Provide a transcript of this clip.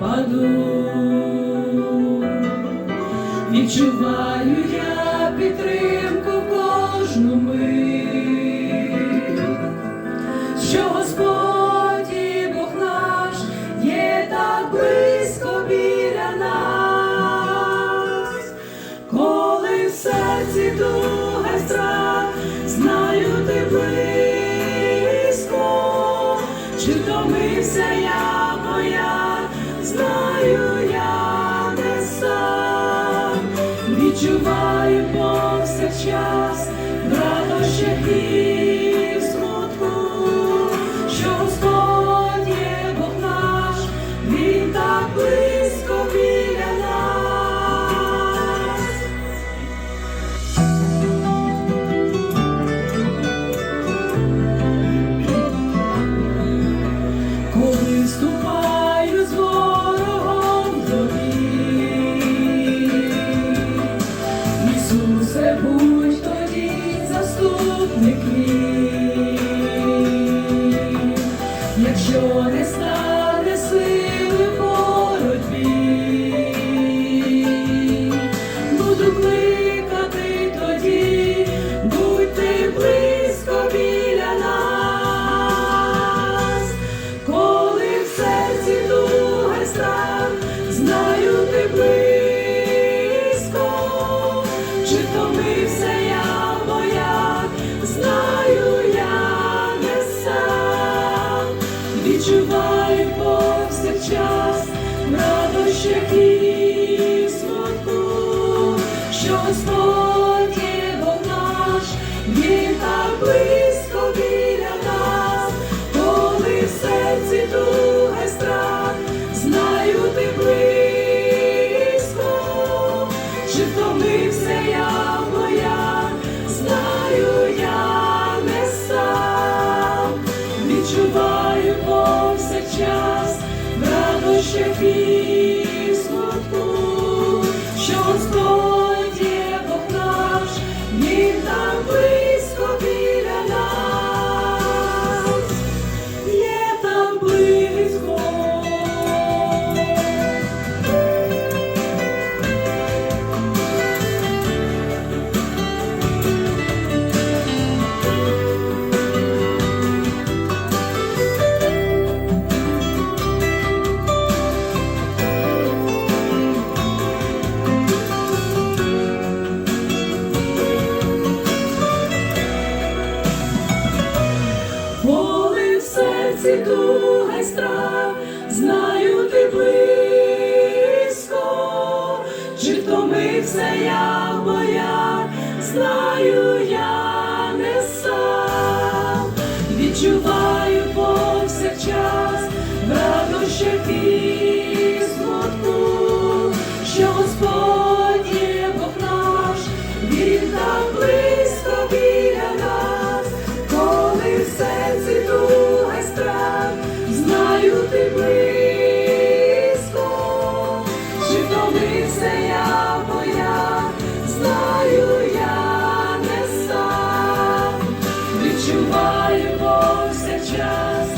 немічним паду, відчуваю я підтримку в кожну мить, що Господь Бог наш є так близько біля нас, коли в серці туга страх, знаю ти близько, чи втомився я відчуваю повсякчас make me і смутку, що Господь наш, Він так близько біля нас, коли в серці туга страх, знаю ти близько, чи втомився я моя, знаю я не сам, відчуваю повсякчас радощах серці туга й страх, знаю ти близько, чи втомився я моя, знаю я не сам, відчуваю повсякчас в радощах відчуваю повсякчас